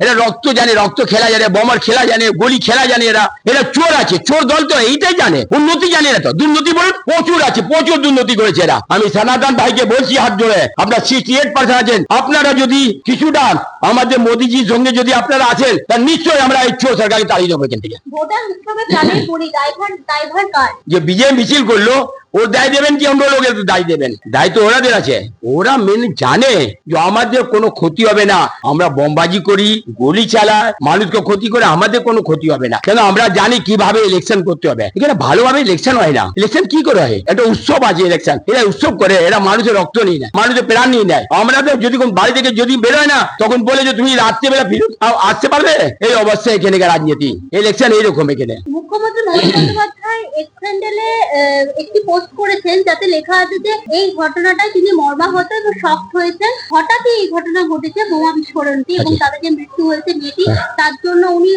এরা রক্ত জানে রক্ত খেলা জানে বোমার খেলা জানে গলি খেলা জানে এরা। এরা চোর আছে চোর দল তো এইটাই জানে উন্নতি জানে না তো। দুর্নীতি বলুন প্রচুর আছে প্রচুর দুর্নীতি করেছে এরা। আমি সনাতন ভাইকে বলছি হাত জোড়ে আপনার সিক্সটি এইট পার্সেন্ট আছেন। আপনারা যদি কিছুটা আমাদের মোদিজির সঙ্গে যদি আপনারা আছেন তা নিশ্চয়ই আমরা এই চোর সরকারকে তাড়িয়ে দেবো এখান থেকে। যে বিজয় মিছিল করল ওর দায় দেবেন কি? অন্য লোকের দায় দেবেন। দায় তো আছে। ওরা মেন জানে যে আমাদের কোনো ক্ষতি হবে না। আমরা বোমবাজি করি, গুলি চালাই, মানুষকে ক্ষতি করে আমাদের কোনো ক্ষতি হবে না। কেন? আমরা জানি কীভাবে ইলেকশন করতে হবে। এখানে ভালোভাবে ইলেকশন হয় না। ইলেকশন কি করে হয়? একটা উৎসব আছে ইলেকশন এরা উৎসব করে, এরা মানুষের রক্ত নিয়ে নেয়, মানুষের প্রাণ নিয়ে নেয়। আমরা তো যদি বাড়ি থেকে যদি বেরোয় না, তখন বলে যে, তুমি রাত্রেবেলা ফিরত আসতে পারবে? এই অবস্থায় এখানে রাজনীতি। ইলেকশন এইরকম এখানে। মুখ্যমন্ত্রী একটি পোস্ট করেছেন যাতে লেখা আছে যে এই ঘটনাটা তিনি মর্মাহত এবং শক্ত হয়েছেন। হঠাৎই এই ঘটনা ঘটেছে বোমা বিস্ফোরণটি এবং আচ্ছা। তাদের যে মৃত্যু হয়েছে মেয়েটি তার জন্য উনি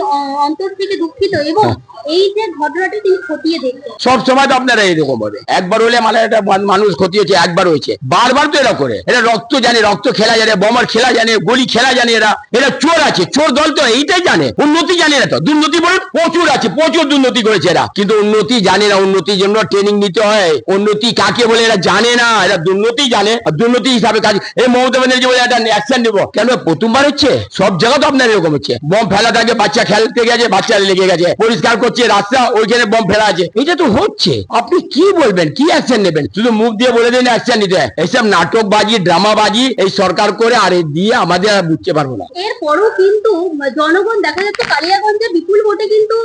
অন্তর থেকে দুঃখিত এবং এই যে ঘটনাটি তিনি খতিয়ে দেখছেন। সব সময় তো আপনারা এরকম হবে একবার হলে মানে মানুষ ক্ষতি হচ্ছে একবার হয়েছে। বারবার তো এরা করে। এরা রক্ত জানে, রক্ত খেলা জানে, বোমার খেলা জানে খেলা জানে এরা। এরা চোর আছে, চোর দল তো এইটাই জানে। উন্নতি জানে তো। দুর্নীতি বলুন, প্রচুর আছে, প্রচুর দুর্নীতি করেছে এরা। কিন্তু উন্নতি জানে না, উন্নতির জন্য ট্রেনিং নিতে হয়। উন্নতি কাকে বলে এরা জানে না। এরা দুর্নীতি জানে। আর দুর্নীতি হিসাবে কাজ এই মমতা ব্যানার্জি বলে একটা অ্যাকশন নেব। কেন? প্রথমবার হচ্ছে। সব জায়গা তো আপনার এরকম হচ্ছে। বম ফেলা থাকে, বাচ্চা খেলতে গেছে, বাচ্চা লেগে গেছে। পরিষ্কার করছে রাস্তা ওইখানে বম ফেলা আছে এটা তো হচ্ছে। আপনি কি বলবেন? কি অ্যাকশন নেবেন? শুধু মুখ দিয়ে বলে দিন অ্যাকশন নিতে। হয়। এইসব ড্রামা বাজি এই সরকার করে আর এই দিয়ে আমাদের আর বুঝতে পারব না। এরপরও কিন্তু জনগণ দেখা যাচ্ছে কালিয়াগঞ্জে বিপুল ভোটে কিন্তু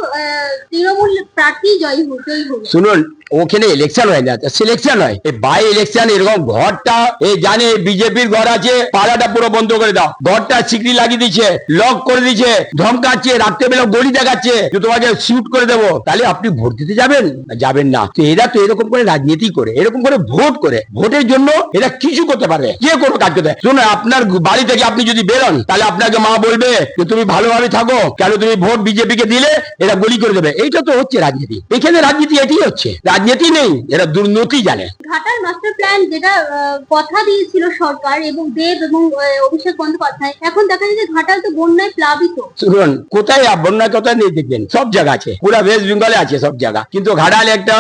তৃণমূল প্রার্থী জয়ী হতেই জয়ী হবে শুনুন ওখানে ইলেকশন হয় না। সিলেকশন হয়। এই বাই ইলেকশন এরকম ঘরটা, এই জানে বিজেপির ঘর আছে, পাড়াটা পুরো বন্ধ করে দাও। ঘরটা সিকরি লাগিয়ে দিচ্ছে লক করে দিচ্ছে, ধমকাচ্ছে, রাত্রেবেলা গড়ি দেখাচ্ছে, যে তোমাকে শুট করে দেবো। তাহলে আপনি ভোট দিতে যাবেন যাবেন না? তো এরা তো এরকম করে রাজনীতি করে, এরকম করে ভোট করে। ভোটের জন্য এরা কিছু করতে পারে, যে কোনো কাজ করতে। শুনুন, আপনার বাড়ি থেকে আপনি যদি বেরোন, তাহলে আপনাকে মা বলবে যে তুমি ভালোভাবে থাকো, কেন তুমি ভোট বিজেপি কে দিলে, এরা গুলি করে দেবে। এইটা তো হচ্ছে রাজনীতি। এখানে রাজনীতি এটাই হচ্ছে। রাজনীতি নেই এরা দুর্নীতি জানে। ঘাটার মাস্টার প্ল্যান যেটা কথা দিয়েছিল সরকার এবং দেব এবং অভিষেক বন্দ্যোপাধ্যায় এখন দেখা যাচ্ছে ঘাটাল তো বন্যায় প্লাবিত। শুনুন কোথায় বন্যা কোথায় নেই দেখবেন? সব জায়গা আছে পুরো ওয়েস্ট বেঙ্গলে আছে সব জায়গা। কিন্তু ঘাটালে একটা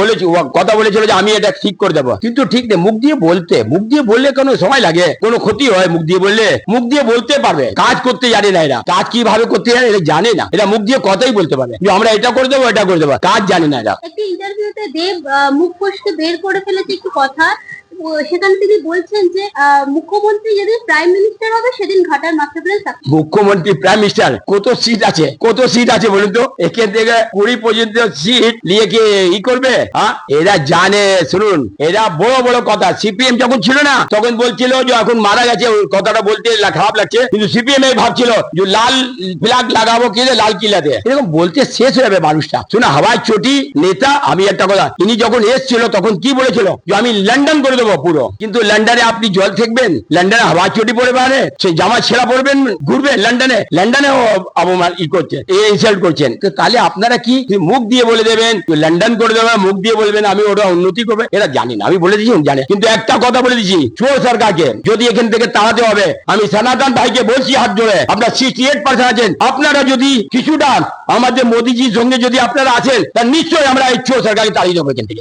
বলেছি কথা বলেছিল যে আমি এটা ঠিক করে দেবো। কিন্তু ঠিক নেই মুখ দিয়ে বলতে মুখ দিয়ে বললে কোনো সময় লাগে কোনো ক্ষতি হয় মুখ দিয়ে বললে মুখ দিয়ে বলতে পারবে কাজ করতে জানে না এরা। কাজ কীভাবে করতে জানে এরা জানে না। এরা মুখ দিয়ে কথাই বলতে পারবে যে আমরা এটা করে দেবো এটা করে দেবো কাজ জানে না এরা। একটি ইন্টারভিউতে দেব মুখ ফসকে বের করে ফেলেছে একটি কথা। সেখানে তিনি বলছেন যে মুখ্যমন্ত্রী যেদিন প্রাইম মিনিস্টার হবে, সেদিন ঘাটার মাস্টার মুখ্যমন্ত্রী প্রাইম মিনিস্টার কত সিট আছে? কত সিট আছে বলুন তো? এখান থেকে কুড়ি পর্যন্ত সিট নিয়ে কি ই করবে? হ্যাঁ? এরা জানে, শুনুন, এরা বড় বড় কথা। সিপিএম যখন ছিল না, তখন বলছিল যে এখন মারা গেছে, ওই কথাটা বলতে খারাপ লাগছে। কিন্তু সিপিএম এই ভাবছিল যে লাল ফ্ল্যাগ লাগাবো কি লাল কিলাতে এরকম বলতে শেষ হয়ে যাবে মানুষটা। শুনে হাওয়ায় চটি নেতা, আমি একটা কথা ইনি যখন এসছিল, তখন কি বলেছিল? যে আমি লন্ডন করে দেবো পুরো। কিন্তু লন্ডনে আপনি জল থাকবেন, লন্ডনে হাওয়া চটি পড়ে পারে সেই জামা ছেঁড়া পড়বেন ঘুরবেন লন্ডনে লন্ডনে অবমান ই করছে ইনসাল্ট করছেন। তাহলে আপনারা কি মুখ দিয়ে বলে দেবেন লন্ডন করে দেবেন, মুখ দিয়ে বলবেন আমি ওটা উন্নতি করবে? এরা জানি না, আমি বলে দিচ্ছি জানে। কিন্তু একটা কথা বলে দিচ্ছি চোর সরকারকে, যদি এখান থেকে তাড়াতে হবে, আমি সনাতন ভাইকে বলছি হাত জোড়ে আপনার সিক্সটি এইট পার্সেন্ট আছেন, আপনারা যদি কিছুটা আমাদের মোদিজির সঙ্গে যদি আপনারা আছেন, তা নিশ্চয়ই আমরা এই চোর সরকারকে তাড়িয়ে দেবো এখান থেকে।